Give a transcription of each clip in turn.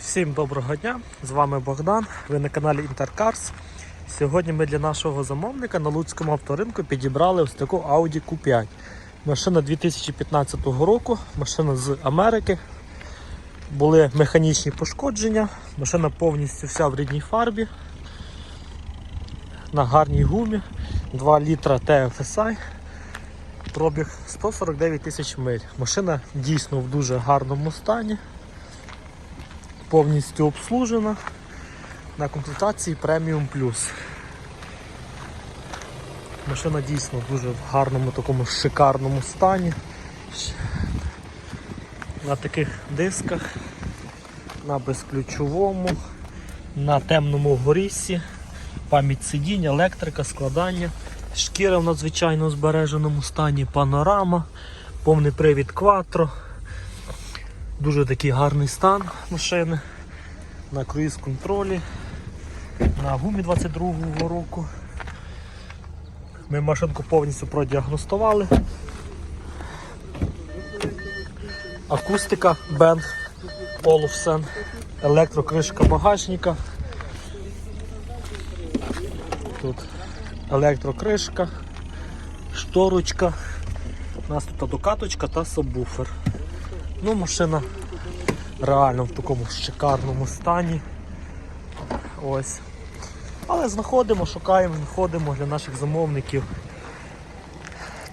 Всім доброго дня! З вами Богдан. Ви на каналі Intercars. Сьогодні ми для нашого замовника на Луцькому авторинку підібрали ось таку Audi Q5. Машина 2015 року, машина з Америки. Були механічні пошкодження. Машина повністю вся в рідній фарбі. На гарній гумі. 2 літра TFSI. Пробіг 149 тисяч миль. Машина дійсно в дуже гарному стані повністю обслужена на комплектації Premium Plus. Машина дійсно дуже в гарному такому шикарному стані. На таких дисках, на безключовому, на темному горісі, пам'ять сидінь, електрика, складання, шкіра в надзвичайно збереженому стані, панорама, повний привід Quattro. Дуже такий гарний стан машини. На круїз контролі. На гумі 22-го року. Ми машинку повністю продіагностували. Акустика Bang Olufsen. Електрокришка багажника. Тут електрокришка, шторочка. У нас тут докаточка та сабвуфер. Ну, машина реально в такому шикарному стані. Ось. Але знаходимо, шукаємо, знаходимо для наших замовників.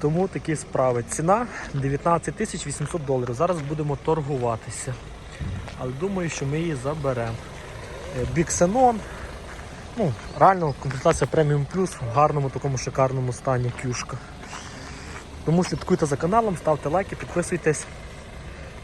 Тому такі справи. Ціна 19 тисяч 800 доларів. Зараз будемо торгуватися. Але думаю, що ми її заберемо. Біксенон. Ну, реально комплектація Premium Plus в гарному такому шикарному стані кюшка. Тому слідкуйте за каналом, ставте лайки, підписуйтесь